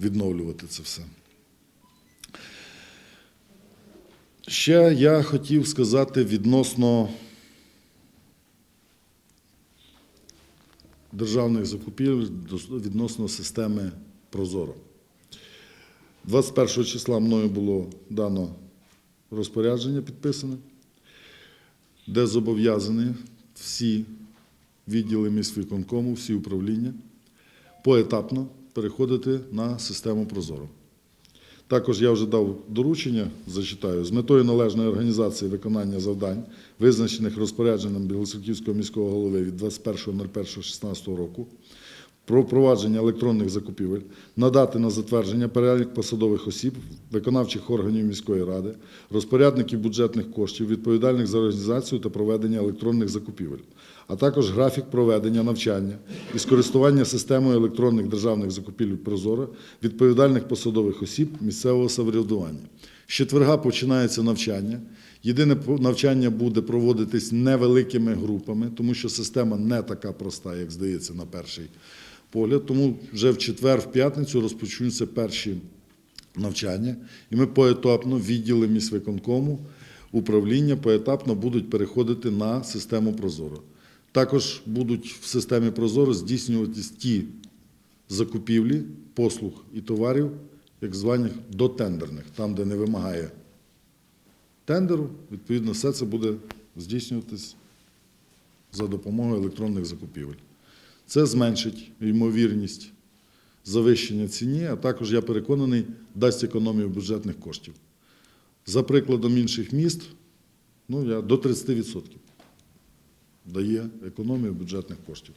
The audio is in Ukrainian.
відновлювати це все. Ще я хотів сказати відносно державних закупівель, відносно системи Прозоро. 21 числа мною було дано розпорядження підписане, де зобов'язані всі відділи міськвиконкому, всі управління поетапно переходити на систему Прозоро. Також я вже дав доручення, зачитаю, з метою належної організації виконання завдань, визначених розпорядженням Білоцерківського міського голови від 21.01.16 року, про впровадження електронних закупівель, надати на затвердження перелік посадових осіб, виконавчих органів міської ради, розпорядників бюджетних коштів, відповідальних за організацію та проведення електронних закупівель, а також графік проведення навчання і скористування системою електронних державних закупівель Прозоро відповідальних посадових осіб місцевого самоврядування. З четверга починається навчання. Єдине навчання буде проводитись невеликими групами, тому що система не така проста, як здається, на перший погляд. Тому вже в четвер, в п'ятницю розпочнуться перші навчання, і ми поетапно відділи міськвиконкому, управління поетапно будуть переходити на систему Прозоро. Також будуть в системі Прозоро здійснюватись ті закупівлі, послуг і товарів, як званих дотендерних, там, де не вимагає тендеру, відповідно, все це буде здійснюватись за допомогою електронних закупівель. Це зменшить ймовірність завищення ціні, а також, я переконаний, дасть економію бюджетних коштів. За прикладом інших міст, ну, я до 30% дає економію бюджетних коштів.